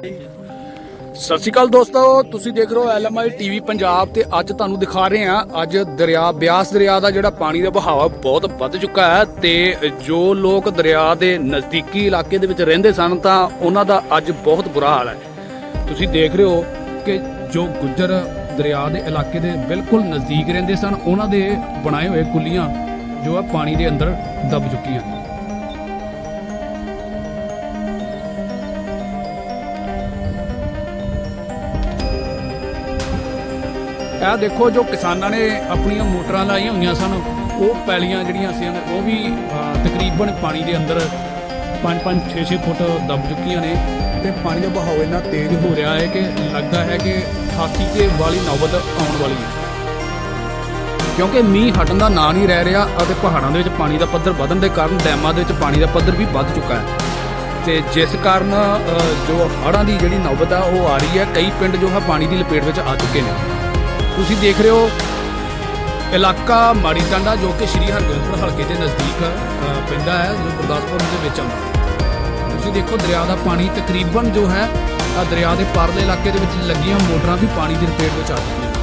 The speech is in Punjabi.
ਸਤਿ ਸ਼੍ਰੀ ਅਕਾਲ ਦੋਸਤੋ, ਤੁਸੀਂ ਦੇਖ ਰਹੇ ਹੋ ਐਲਐਮਆਈ ਟੀਵੀ ਪੰਜਾਬ ਤੇ ਅੱਜ ਤੁਹਾਨੂੰ ਦਿਖਾ ਰਹੇ ਹਾਂ, ਅੱਜ ਦਰਿਆ, ਬਿਆਸ ਦਰਿਆ ਦਾ ਜਿਹੜਾ ਪਾਣੀ ਦਾ ਵਹਾਅ ਹੈ ਬਹੁਤ ਵੱਧ ਚੁੱਕਾ ਹੈ ਤੇ ਜੋ ਲੋਕ ਦਰਿਆ ਦੇ ਨਜ਼ਦੀਕੀ ਇਲਾਕੇ ਦੇ ਵਿੱਚ ਰਹਿੰਦੇ ਸਨ ਤਾਂ ਉਹਨਾਂ ਦਾ ਅੱਜ ਬਹੁਤ ਬੁਰਾ ਹਾਲ ਹੈ। ਤੁਸੀਂ ਦੇਖ ਰਹੇ ਹੋ ਕਿ ਜੋ ਗੁੱਜਰ ਦਰਿਆ ਦੇ ਇਲਾਕੇ ਦੇ ਬਿਲਕੁਲ ਨਜ਼ਦੀਕ ਰਹਿੰਦੇ ਸਨ, ਉਹਨਾਂ ਦੇ ਬਣਾਏ ਹੋਏ ਕੁੱਲੀਆਂ ਜੋ ਹੈ ਪਾਣੀ ਦੇ ਅੰਦਰ ਦਬ ਚੁੱਕੀਆਂ ਨੇ। ਇਹ ਦੇਖੋ ਜੋ ਕਿਸਾਨਾਂ ਨੇ ਆਪਣੀਆਂ ਮੋਟਰਾਂ ਲਾਈਆਂ ਹੋਈਆਂ ਸਨ, ਉਹ ਪੈਲੀਆਂ ਜਿਹੜੀਆਂ ਸੀ ਉਹ ਵੀ ਤਕਰੀਬਨ ਪਾਣੀ ਦੇ ਅੰਦਰ 5-5 6-6 ਫੁੱਟ ਦਬ ਚੁੱਕੀਆਂ ਨੇ ਤੇ ਪਾਣੀ ਦਾ ਵਹਾਅ ਇੰਨਾ ਤੇਜ਼ ਹੋ ਰਿਹਾ ਹੈ ਕਿ ਲੱਗਦਾ ਹੈ ਕਿ 88 ਕੇ ਵਾਲੀ ਨੌਬਤ ਆਉਣ ਵਾਲੀ ਹੈ। ਕਿਉਂਕਿ ਮੀਂਹ ਹਟਣ ਦਾ ਨਾਂ ਨਹੀਂ ਰਹਿ ਰਿਹਾ ਅਤੇ ਪਹਾੜਾਂ ਦੇ ਵਿੱਚ ਪਾਣੀ ਦਾ ਪੱਧਰ ਵਧਣ ਦੇ ਕਾਰਨ ਡੈਮਾਂ ਦੇ ਵਿੱਚ ਪਾਣੀ ਦਾ ਪੱਧਰ ਵੀ ਵੱਧ ਚੁੱਕਾ ਹੈ। ਤੇ ਜਿਸ ਕਾਰਨ ਜੋ ਹੜ੍ਹਾਂ ਦੀ ਜਿਹੜੀ ਨੌਬਤ ਆ, ਉਹ ਆ ਰਹੀ ਹੈ, ਕਈ ਪਿੰਡ ਜੋ ਹੈ ਪਾਣੀ ਦੀ ਲਪੇਟ ਵਿੱਚ ਆ ਚੁੱਕੇ ਨੇ। ਤੁਸੀਂ ਦੇਖ ਰਹੇ ਹੋ ਇਲਾਕਾ ਮਾੜੀ ਟਾਂਡਾ ਜੋ ਕਿ ਸ਼੍ਰੀ ਹਰਗੋਬਿੰਦਪੁਰ ਹਲਕੇ ਦੇ ਨਜ਼ਦੀਕ ਅ, ਪੈਂਦਾ ਹੈ ਜੋ ਗੁਰਦਾਸਪੁਰ ਦੇ ਵਿੱਚ ਆਉਂਦਾ ਤੁਸੀਂ ਦੇਖੋ ਦਰਿਆ ਦਾ ਪਾਣੀ ਤਕਰੀਬਨ ਜੋ ਹੈ ਦਰਿਆ ਦੇ ਪਰਲੇ ਇਲਾਕੇ ਦੇ ਵਿੱਚ ਲੱਗੀਆਂ ਮੋਟਰਾਂ ਵੀ ਪਾਣੀ ਦੀ ਲਪੇਟ ਵਿੱਚ ਆ ਚੁੱਕੀਆਂ।